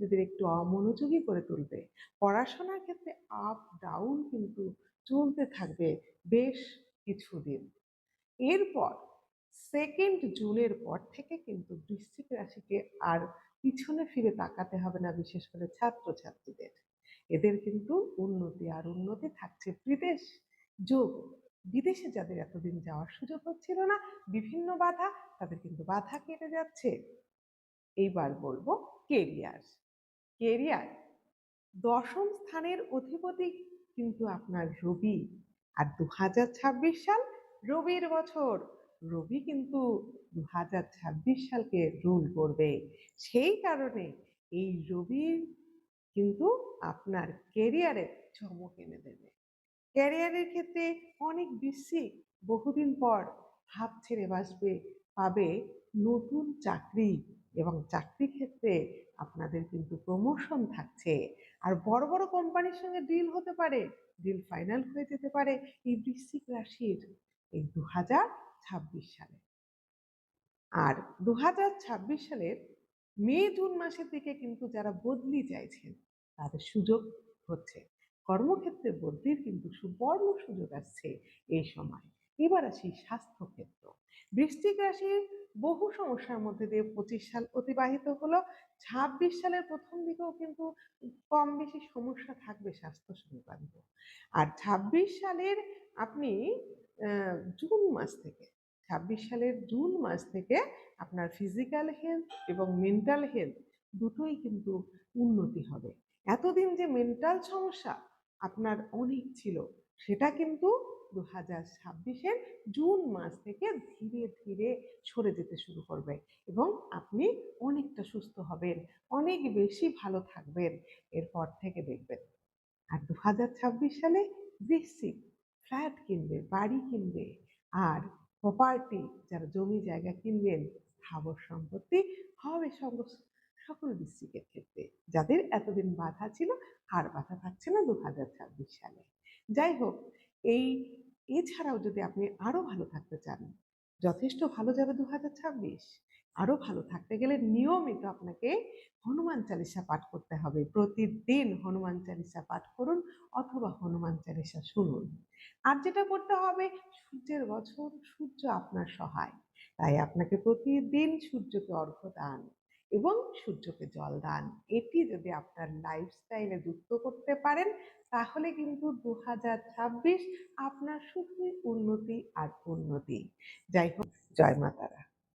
ছাত্রছাত্রীদের একটু অমনোযোগী করে তুলবে। পড়াশোনার ক্ষেত্রে আপ ডাউন কিন্তু চলতে থাকবে বেশ কিছুদিন। এরপর সেকেন্ড জুনের পর থেকে কিন্তু বৃশ্চিক রাশিকে আর পিছনে ফিরে তাকাতে হবে না, বিশেষ করে ছাত্রছাত্রীদের। এদের কিন্তু উন্নতি আর উন্নতি থাকছে বিদেশ যোগ। বিদেশে যাদের এতদিন যাওয়ার সুযোগ হচ্ছিল না, বিভিন্ন বাধা, তাদের কিন্তু বাধা কেটে যাচ্ছে। এইবার বলব কেরিয়ার কেরিয়ার। দশম স্থানের অধিপতি কিন্তু আপনার রবি। আর দু হাজার ছাব্বিশ সাল রবির বছর। রবি কিন্তু দু হাজার ছাব্বিশ সালকে রুল করবে। সেই কারণে এই রবির কিন্তু আপনার কেরিয়ারে চমক এনে দেবে। ক্যারিয়ারের ক্ষেত্রে অনেক বেশি বহুদিন পর হাত ছেড়ে বাঁচবে, পাবে নতুন চাকরি। এবং চাকরি ক্ষেত্রে আপনাদের কিন্তু প্রমোশন থাকছে। আর বড় বড় কোম্পানির সঙ্গে ডিল হতে পারে ডিল ফাইনাল হয়ে যেতে পারে এই বৃশ্চিক রাশির এই দু ছাব্বিশ সালে। আর দু হাজার ছাব্বিশ সালের মে, জুন মাসের দিকে কিন্তু যারা বদলি চাইছেন, তাদের সুযোগ হচ্ছে। কর্মক্ষেত্রে বদলির কিন্তু সুবর্ণ সুযোগ আসছে এই সময়। এবার আসি স্বাস্থ্যক্ষেত্র। বৃষ্টিক রাশির বহু সমস্যার মধ্যে দিয়ে পঁচিশ সাল অতিবাহিত হলো। ছাব্বিশ সালের প্রথম দিকেও কিন্তু কম বেশি সমস্যা থাকবে স্বাস্থ্য সংক্রান্ত। আর ছাব্বিশ সালের আপনি জুন মাস থেকে, ছাব্বিশ সালের জুন মাস থেকে আপনার ফিজিক্যাল হেলথ এবং মেন্টাল হেলথ দুটোই কিন্তু উন্নতি হবে। এতদিন যে মেন্টাল সমস্যা আপনার অনেক ছিল সেটা কিন্তু দু হাজার ছাব্বিশের জুন মাস থেকে ধীরে ধীরে সরে যেতে শুরু করবে এবং আপনি অনেকটা সুস্থ হবেন, অনেক বেশি ভালো থাকবেন এরপর থেকে দেখবেন। আর দু হাজার ছাব্বিশ সালে বৃশ্চিক ফ্ল্যাট কিনবে, বাড়ি কিনবে আর প্রপার্টি, যারা জমি জায়গা কিনবেন, স্থাবর সম্পত্তি, হবে সকল বৃশ্চিকের ক্ষেত্রে। যাদের এতদিন বাধা ছিল, আর বাধা থাকছে না দু হাজার ছাব্বিশ সালে। যাই হোক, এই এছাড়াও যদি আপনি আরও ভালো থাকতে চান, যথেষ্ট ভালো যাবে দু হাজার ছাব্বিশ। আরও ভালো থাকতে গেলে নিয়মিত আপনাকে হনুমান চালিসা পাঠ করতে হবে। প্রতিদিন হনুমান চালিসা পাঠ করুন অথবা হনুমান চালিসা শুনুন। আর যেটা করতে হবে, সূর্যের বছর সূর্য আপনার সহায়। তাই আপনাকে প্রতিদিন সূর্যকে অর্ঘ্য দান এবং সূর্যকে জল দান। এটি যদি আপনার লাইফস্টাইলে যুক্ত করতে পারেন, তাহলে কিন্তু দু হাজার ছাব্বিশ আপনার শুধুই উন্নতি আর উন্নতি। যাই হোক, জয় মাতারা